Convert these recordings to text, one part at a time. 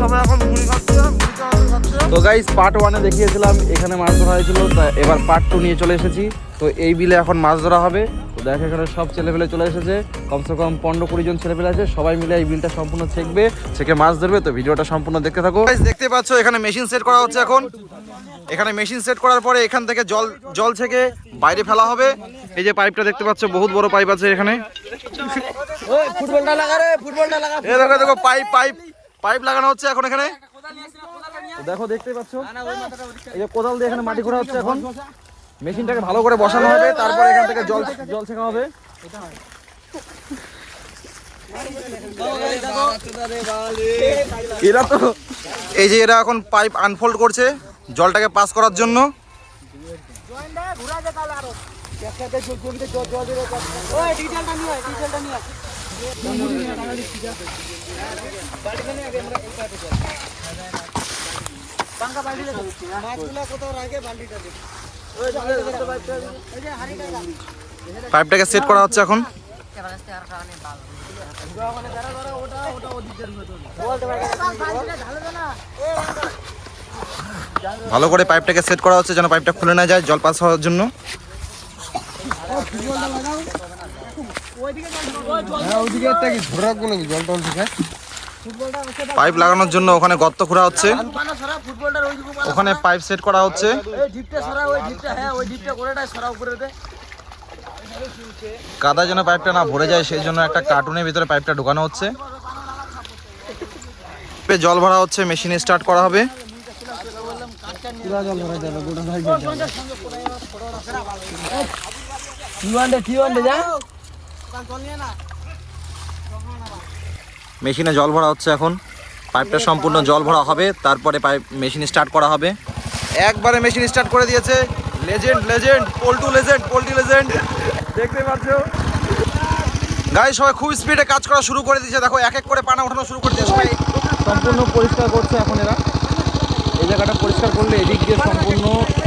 সবাই এখন মুড়ি খাচ্ছে মুড়ি চানাচুর খাচ্ছে তো গাইস পার্ট ওয়ানে দেখিয়েছিলাম এখানে মাছ ধরা হয়েছিল তা এবার পার্ট টু নিয়ে চলে এসেছি। তো এই বিলে এখন মাছ ধরা হবে। তো দেখ এখানে সব ছেলেপেলে চলে এসেছে। কমসে কম পনেরো কুড়ি জন ছেলেপেলে আছে সবাই মিলে এই বিলটা সম্পূর্ণ ছেকবে ছেকে মাছ ধরবে। তো ভিডিওটা সম্পূর্ণ দেখতে থাকো। গাইস দেখতে পাচ্ছ এখানে মেশিন সেট করা হচ্ছে এখন। এখানে মেশিন সেট করার পরে এখান থেকে জল জল থেকে বাইরে ফেলা হবে। এই যে পাইপটা দেখতে পাচ্ছ বহুত বড় পাইপ আছে এখানে। ফুটবলটা লাগা রে ফুটবলটা লাগা। এই দেখো দেখো পাইপ পাইপ পাইপ লাগানো হচ্ছে এখন এখানে। দেখো দেখতে পাচ্ছ? এই যে কোদাল দিয়ে এখানে মাটি খোঁড়া হচ্ছে এখন। মেশিনটাকে ভালো করে বসানো হবে তারপরে এখান থেকে জল জল ছেঁকা হবে। এরা তো এই যে এরা এখন পাইপ আনফোল্ড করছে জলটাকে পাস করার জন্য। দে ওই পাইপটাকে সেট করা হচ্ছে এখন। ভালো করে পাইপটাকে সেট করা হচ্ছে যেন পাইপটা খুলে না যায় জল পাস হওয়ার জন্য। পাইপ লাগানোর জন্য ওখানে গর্ত খোঁড়া হচ্ছে। ওখানে পাইপ সেট করা হচ্ছে। হ্যাঁ কাদা যেন পাইপটা না ভরে যায় সেই জন্য একটা কার্টুনের ভিতরে পাইপটা ঢোকানো হচ্ছে। জল ভরা হচ্ছে মেশিন স্টার্ট করা হবে। যা। মেশিনে জল ভরা হচ্ছে এখন। পাইপটা সম্পূর্ণ জল ভরা হবে তারপরে পাইপ মেশিন স্টার্ট করা হবে। একবারে মেশিন স্টার্ট করে দিয়েছে। Legend legend Poltu legend poultry legend. দেখতে পাচ্ছ? গাই সবাই খুব স্পিডে কাজ করা শুরু করে দিয়েছে। দেখো এক এক করে পানা ওঠানো শুরু করে দিয়েছে। সবাই সম্পূর্ণ পরিষ্কার করছে এখন এরা। এই জায়গাটা পরিষ্কার করলে এদিক দিয়ে সম্পূর্ণ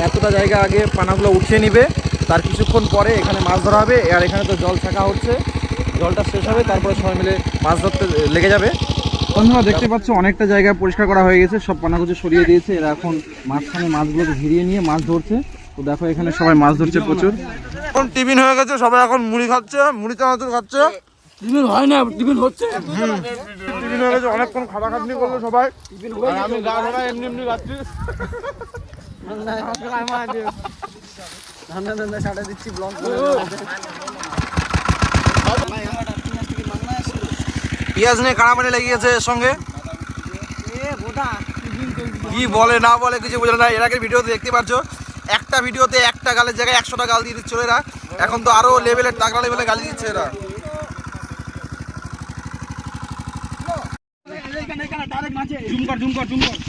এতটা জায়গা আগে পানাগুলো উঠিয়ে নিবে। তার কিছুক্ষণ পরে এখানে মাছ ধরা হবে আর এখানে তো জল ছাকা হচ্ছে জলটা শেষ হবে তারপরে সবাই মিলে মাছ ধরতে লেগে যাবে বন্ধুরা দেখতে পাচ্ছ অনেকটা জায়গা পরিষ্কার করা হয়ে গেছে সব পানাগুলো সরিয়ে দিয়েছে এরা এখন মাঝখানে মাছগুলোকে ঘিরিয়ে নিয়ে মাছ ধরছে তো দেখো এখানে সবাই মাছ ধরছে প্রচুর এখন টিফিন হয়ে গেছে সবাই এখন মুড়ি খাচ্ছে মুড়ি চানাচুর খাচ্ছে টিফিন হয় না টিফিন হচ্ছে টিফিন হয়ে গেছে অনেকক্ষণ খাটা খাটনি করল সবাই আমি গা ধরা এমনি এমনি খাচ্ছি ধান্দা ধান্দা ছাড়া দিচ্ছি ব্লগ পেঁয়াজ নিয়ে কাড়ামানি লেগে গেছে এর সঙ্গে? কি বলে না বলে কিছু বোঝে না। এর আগের ভিডিওতে দেখতে পাচ্ছ একটা ভিডিওতে একটা গালের জায়গায় একশোটা গাল দিয়ে দিচ্ছিল এরা। এখন তো আরও লেভেলের টাকা লেভেলে গালি দিচ্ছে এরা। এই শালা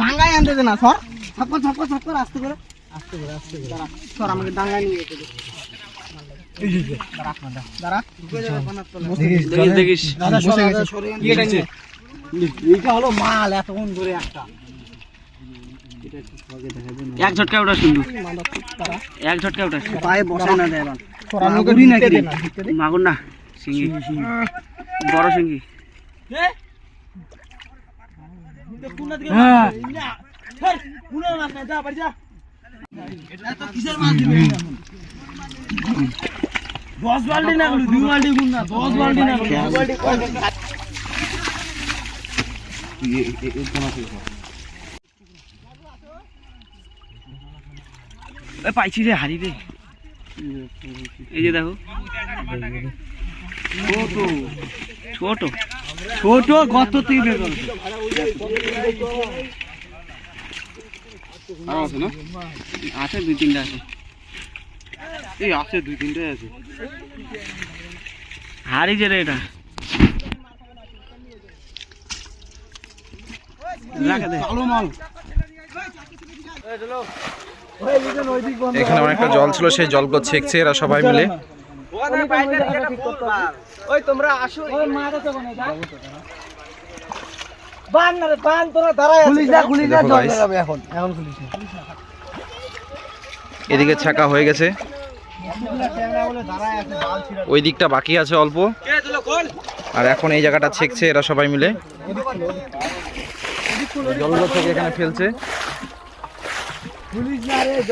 ডাঙ্গায় আনতে দে না সর। ছক্কর ছক্কর ছক্কর আস্তে করে। আস্তে করে আস্তে করে। সর আমাকে ডাঙ্গায় নিয়ে যেতে দে। দাঁড়া দেখিস এইটা হলো মাল এতক্ষণ ধরে একটা। এক ঝটকা ওটা শুনব এক ঝটকা ওটা পায়ে বসায় না দেয় মাগুরি না সিঙ্গি বড় সিঙ্গি দশ বাল্টি না দুই বাল্টি গুণ না দশ বাল্টি না দুই বাল্টি এ পাইছি রে হারি রে। এই যে দেখো। ছোট ছোট গত থেকে বের করো। আছে দুই তিনটা আছে। এই আছে দুই তিনটে আছে। হারিছে রে এটা। এখানে অনেকটা জল ছিল সেই জলগুলো ছেঁকছে এরা সবাই মিলে। ওই তোমরা আসো। ওই মারে তো কোনে যা। বান না বান তোরা দাঁড়ায় খুলিস না খুলিস না, জল লাগাবে এখন। এখন খুলিস না। এদিকে ছাকা হয়ে গেছে। জাল ওই দিকটা বাকি আছে অল্প। আর এখন এই জায়গাটা ছেঁকছে এরা সবাই মিলে। জলগুলো থেকে এখানে ফেলছে।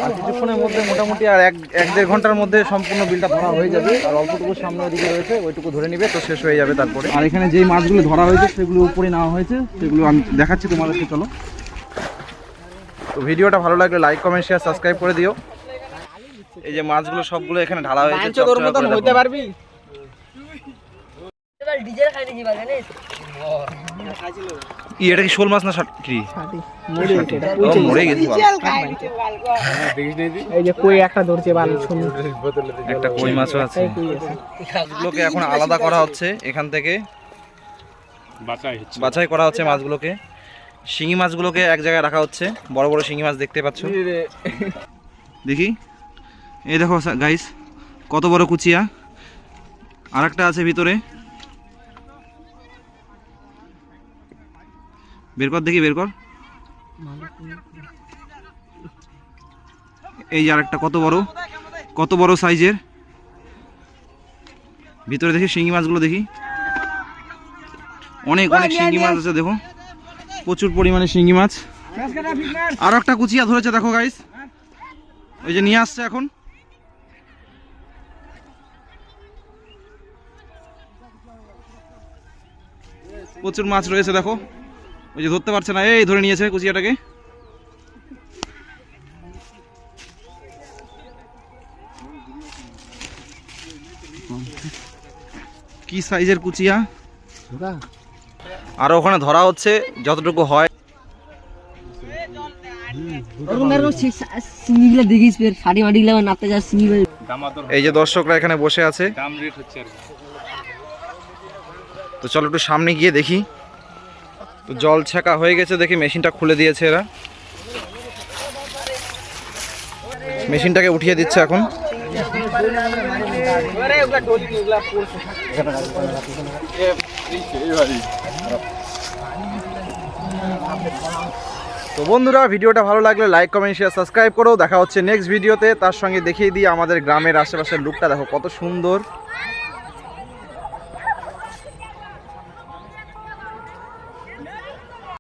আর কিছুক্ষণের মধ্যে মোটামুটি আর এক এক দেড় ঘণ্টার মধ্যে সম্পূর্ণ বিলটা ধরা হয়ে যাবে। আর অল্পটুকু সামনে ওদিকে রয়েছে ওইটুকু ধরে নিবে তো শেষ হয়ে যাবে তারপরে। আর এখানে যেই মাছগুলো ধরা হয়েছে সেগুলো উপরে নেওয়া হয়েছে সেগুলো আমি দেখাচ্ছি তোমাদেরকে চলো। তো ভিডিওটা ভালো লাগলে লাইক কমেন্ট শেয়ার সাবস্ক্রাইব করে দিও। এই যে মাছগুলো সবগুলো এখানে ঢালা হয়েছে পাঁচশো তোর মতন হইতে পারবি ই এটা কি শোল মাছ না কি মরে গেছে। এই যে কই একটা ধরছে বাল একটা কই মাছও আছে। মাছগুলোকে এখন আলাদা করা হচ্ছে এখান থেকে। বাছাই করা হচ্ছে মাছগুলোকে। শিঙি মাছগুলোকে এক জায়গায় রাখা হচ্ছে। বড় বড় শিঙি মাছ দেখতে পাচ্ছ। দেখি। এই দেখো গাইস কত বড় কুচিয়া। আর একটা আছে ভিতরে। বের কর দেখি, বের কর। এই যে আরেকটা, কত বড়? কত বড় সাইজের? ভিতরে দেখি শিঙি মাছগুলো দেখি। অনেক অনেক শিঙি মাছ আছে, দেখো। প্রচুর পরিমাণে শিঙি মাছ। আর একটা কুচিয়া ধরেছে, দেখো গাইস ওই যে নিয়ে আসছে এখন। প্রচুর মাছ রয়েছে, দেখো। ওই যে ধরতে পারছে না এই ধরে নিয়েছে কুচিয়াটাকে। কি সাইজের কুচিয়া? আর ওখানে ধরা হচ্ছে যতটুকু হয়। এই যে দর্শকরা এখানে বসে আছে। তো চলো একটু সামনে গিয়ে দেখি। তো জল ছাকা হয়ে গেছে দেখি, মেশিনটা খুলে দিয়েছে এরা। মেশিনটাকে উঠিয়ে দিচ্ছে এখন। তো বন্ধুরা, ভিডিওটা ভালো লাগলে লাইক কমেন্ট শেয়ার সাবস্ক্রাইব করো। দেখা হচ্ছে নেক্সট ভিডিওতে তার সঙ্গে দেখিয়ে দিই আমাদের গ্রামের আশেপাশের লুকটা। দেখো কত সুন্দর।